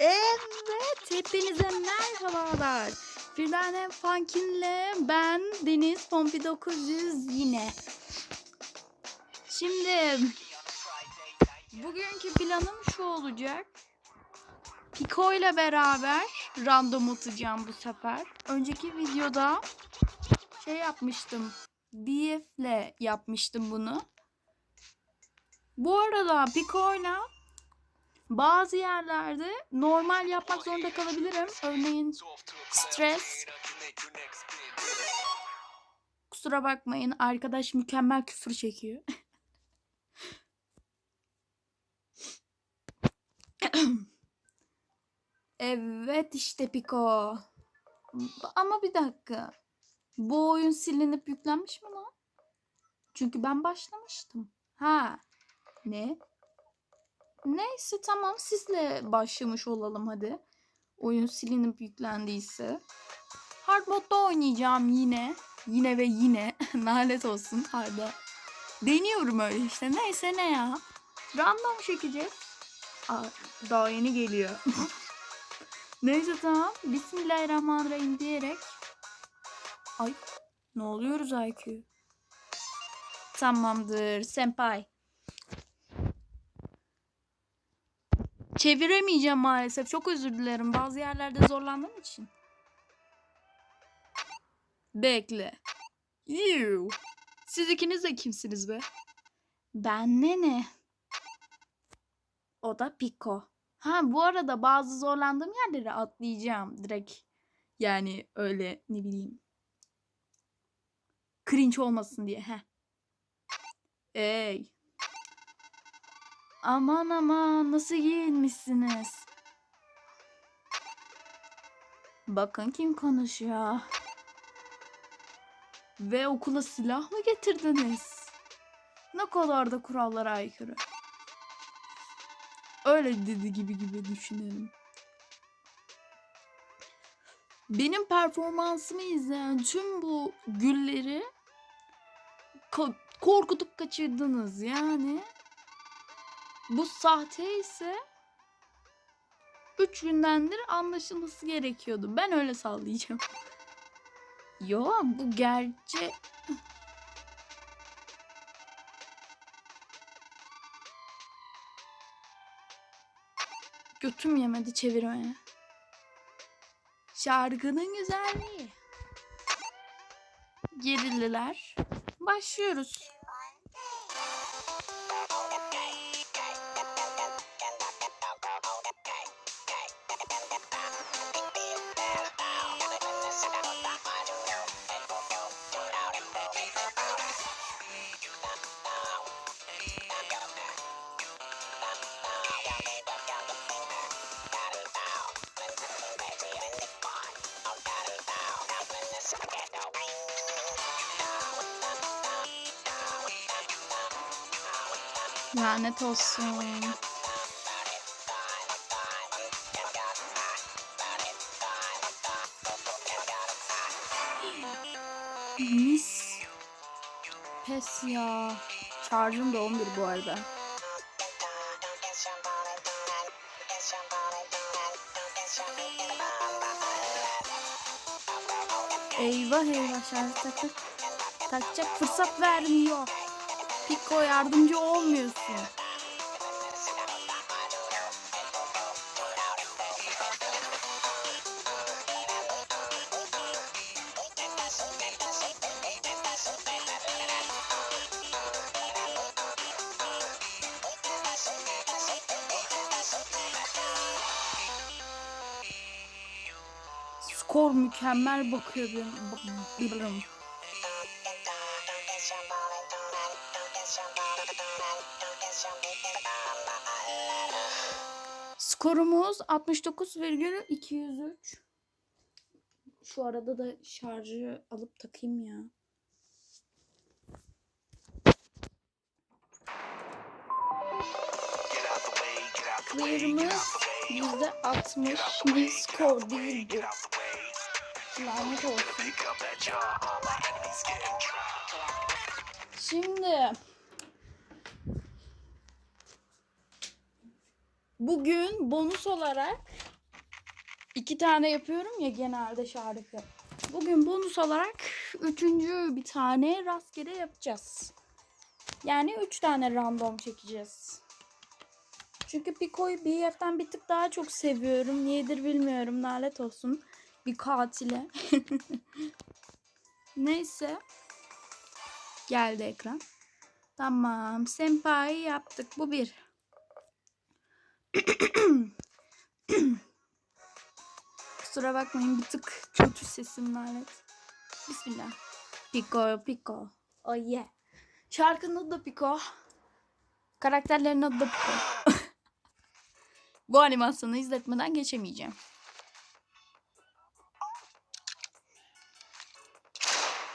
Evet, hepinize merhabalar. Firlane Funkin'le ben Deniz Pompi 900 yine. Şimdi bugünkü planım şu olacak. Pico ile beraber random atacağım bu sefer. Önceki videoda şey yapmıştım. BF ile yapmıştım bunu. Bu arada Pico ile bazı yerlerde normal yapmak zorunda kalabilirim. Örneğin stres. Kusura bakmayın arkadaş mükemmel küfür çekiyor. evet işte Piko. Ama bir dakika. Bu oyun silinip yüklenmiş mi lan? Çünkü ben başlamıştım. Ha. Ne? Neyse tamam sizle başlamış olalım hadi. Oyun silinip yüklendiyse. Hard modda oynayacağım yine. Yine ve yine. Nalet olsun harda. Deniyorum öyle işte. Neyse ne ya. Random çekeceğiz. Aa, daha yeni geliyor. Neyse tamam. Bismillahirrahmanirrahim diyerek. Ay ne oluyoruz IQ? Tamamdır senpai. Çeviremeyeceğim maalesef. Çok özür dilerim. Bazı yerlerde zorlandığım için. Bekle. Yuh. Siz ikiniz de kimsiniz be? Ben Nene. O da Pico. Ha bu arada bazı zorlandığım yerleri atlayacağım direkt. Yani öyle ne bileyim. Cringe olmasın diye. Heh. Ey. Aman aman nasıl giyinmişsiniz. Bakın kim konuşuyor. Ve okula silah mı getirdiniz? Ne kadar da kurallara aykırı. Öyle dedi gibi gibi düşünelim. Benim performansımı izleyen tüm bu gülleri ko- korkutup kaçırdınız yani. Bu sahte ise 3 gündendir anlaşılması gerekiyordu. Ben öyle sallayacağım. Yo bu gerçek. Götüm yemedi çevirmeye. Şarkının güzelliği. Gerililer. Başlıyoruz. Lanet olsun. Mis. Pes ya. Şarjım da 11 bu arada. Eyvah eyvah şarj takıp takacak fırsat vermiyor. Pico yardımcı olmuyorsun. Skor mükemmel bakıyor benim. Skorumuz 69,203. Şu arada da şarjı alıp takayım ya. Clear'ımız %60. Bir skor değil bu. Lanet olsun. Şimdi bugün bonus olarak iki tane yapıyorum ya genelde şarkı. Bugün bonus olarak üçüncü bir tane rastgele yapacağız. Yani üç tane random çekeceğiz. Çünkü Pico'yu BF'den bir tık daha çok seviyorum. Niyedir bilmiyorum. Lanet olsun. Bir katile. Neyse. Geldi ekran. Tamam. Senpai yaptık. Bu bir. Kusura bakmayın bir tık kötü sesim lanet. Bismillah. Pico, Pico. Oh yeah. Şarkının adı da Pico. Karakterlerin adı da Pico. Bu animasyonu izletmeden geçemeyeceğim.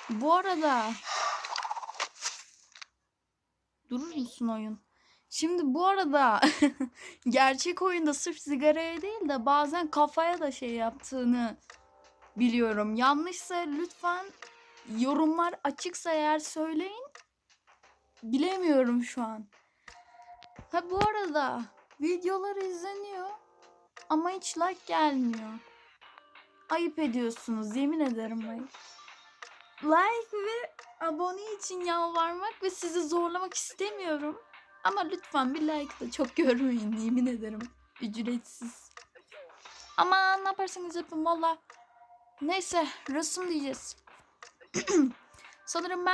Bu arada durur musun oyun? Şimdi bu arada gerçek oyunda sırf sigaraya değil de bazen kafaya da şey yaptığını biliyorum. Yanlışsa lütfen yorumlar açıksa eğer söyleyin. Bilemiyorum şu an. Ha bu arada videolar izleniyor ama hiç like gelmiyor. Ayıp ediyorsunuz yemin ederim ayıp. Like ve abone için yalvarmak ve sizi zorlamak istemiyorum. Ama lütfen bir like da çok görmeyin yemin ederim. Ücretsiz. Ama ne yaparsanız yapın valla. Neyse resim diyeceğiz. Sanırım ben